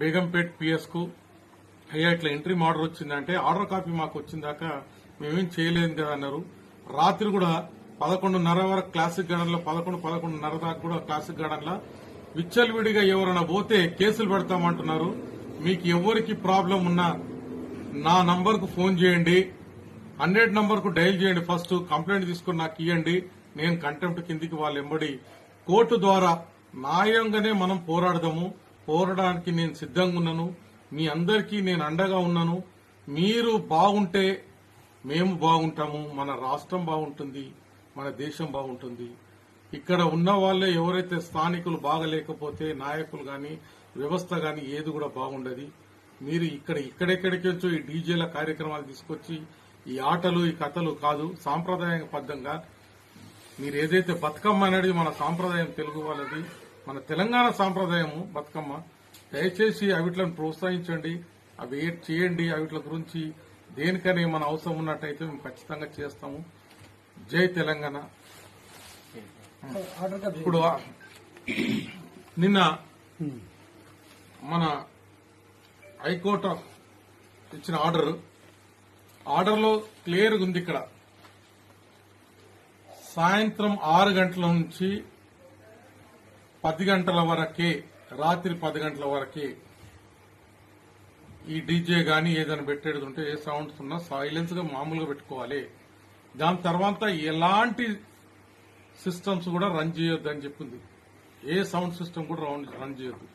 బేగంపేట్ పిఎస్కు అయ్యా ఇట్లా ఎంట్రీ ఆర్డర్ వచ్చిందంటే ఆర్డర్ కాపీ మాకు వచ్చిందాక మేమేం చేయలేదు కదా అన్నారు. రాత్రి కూడా పదకొండున్నర వరకు క్లాసిక్ గార్డెన్లో పదకొండు పదకొండున్నర దాకా కూడా క్లాసిక్ గార్డెన్లో విచ్చలవిడిగా ఎవరైనా పోతే కేసులు పెడతామంటున్నారు. మీకు ఎవరికి ప్రాబ్లం ఉన్నా నా నంబర్కు ఫోన్ చేయండి. హండ్రెడ్ నంబర్కు డయల్ డైల్ చేయండి ఫస్ట్. కంప్లైంట్ తీసుకుని నాకు ఇవ్వండి నేను కంటెంప్ట్ కిందికి వాళ్ళు ఎంబడి కోర్టు ద్వారా న్యాయంగానే మనం పోరాడదాము. పోరాడడానికి నేను సిద్ధంగా ఉన్నాను. మీ అందరికీ నేను అండగా ఉన్నాను. మీరు బాగుంటే మేము బాగుంటాము. మన రాష్ట్రం బాగుంటుంది. మన దేశం బాగుంటుంది. ఇక్కడ ఉన్న వాళ్ళే ఎవరైతే స్థానికులు బాగలేకపోతే నాయకులు కానీ వ్యవస్థ కానీ ఏది కూడా బాగుండదు. మీరు ఇక్కడ ఇక్కడెక్కడికొచ్చో ఈ డీజేల కార్యక్రమాలు తీసుకొచ్చి ఈ ఆటలు ఈ కథలు కాదు సాంప్రదాయబద్ధంగా మీరు ఏదైతే బతుకమ్మ అనేది మన సాంప్రదాయం తెలుగు వాళ్ళది మన తెలంగాణ సాంప్రదాయము బతుకమ్మ దయచేసి అవిట్లను ప్రోత్సహించండి అవి చేయండి అవిట్ల గురించి దేనికని మన అవసరం ఉన్నట్టయితే మేము ఖచ్చితంగా చేస్తాము. జై తెలంగాణ. ఇప్పుడు నిన్న మన హైకోర్టు ఇచ్చిన ఆర్డర్ ఆర్డర్లో క్లియర్గా ఉంది ఇక్కడ. సాయంత్రం ఆరు గంటల నుంచి పది గంటల వరకే రాత్రి పది గంటల వరకే ఈ డీజే గాని ఏదైనా పెట్టేది ఉంటే ఏ సౌండ్స్ ఉన్నా సైలెన్స్గా మామూలుగా పెట్టుకోవాలి. దాని తర్వాత ఎలాంటి సిస్టమ్స్ కూడా రన్ చేయొద్దు అని చెప్పింది. ఏ సౌండ్ సిస్టమ్ కూడా రన్ రన్ చేయొద్దు.